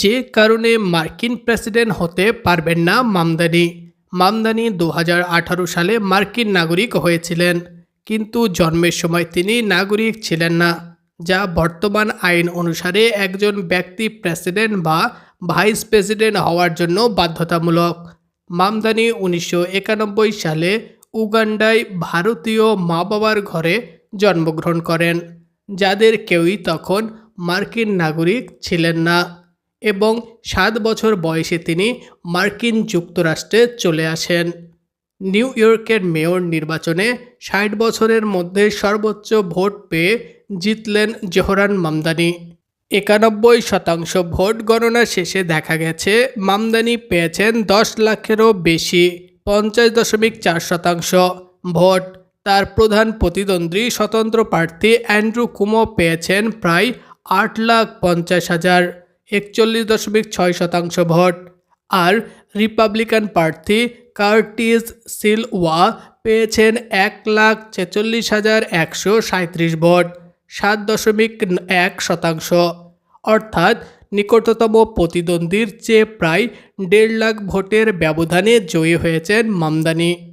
যে কারণে মার্কিন প্রেসিডেন্ট হতে পারবেন না মামদানি। মামদানি দু হাজার আঠারো সালে মার্কিন নাগরিক হয়েছিলেন, কিন্তু জন্মের সময় তিনি নাগরিক ছিলেন না, যা বর্তমান আইন অনুসারে একজন ব্যক্তি প্রেসিডেন্ট বা ভাইস প্রেসিডেন্ট হওয়ার জন্য বাধ্যতামূলক। মামদানি উনিশশো একানব্বই সালে উগান্ডায় ভারতীয় মা বাবার ঘরে জন্মগ্রহণ করেন, যাদের কেউই তখন মার্কিন নাগরিক ছিলেন না। এবং সাত বছর বয়সে তিনি মার্কিন যুক্তরাষ্ট্রে চলে আসেন। নিউ ইয়র্কের মেয়র নির্বাচনে ষাট বছরের মধ্যে সর্বোচ্চ ভোট পেয়ে জিতলেন জোহরান মামদানি। একানব্বই শতাংশ ভোট গণনা শেষে দেখা গেছে, মামদানি পেয়েছেন দশ লাখেরও বেশি, পঞ্চাশ দশমিক চার শতাংশ ভোট। তার প্রধান প্রতিদ্বন্দ্বী স্বতন্ত্র প্রার্থী অ্যান্ড্রু কুমো পেয়েছেন প্রায় আট লাখ পঞ্চাশ হাজার। একচল্লিশ দশমিক ছয় শতাংশ ভোট। আর রিপাবলিকান প্রার্থী কার্টিস সিলওয়া পেয়েছেন এক লাখ ছেচল্লিশ হাজার একশো সাঁত্রিশ ভোট, সাত দশমিক এক শতাংশ। অর্থাৎ নিকটতম প্রতিদ্বন্দ্বীর চেয়ে প্রায় দেড় লাখ ভোটের ব্যবধানে জয়ী হয়েছেন মামদানি।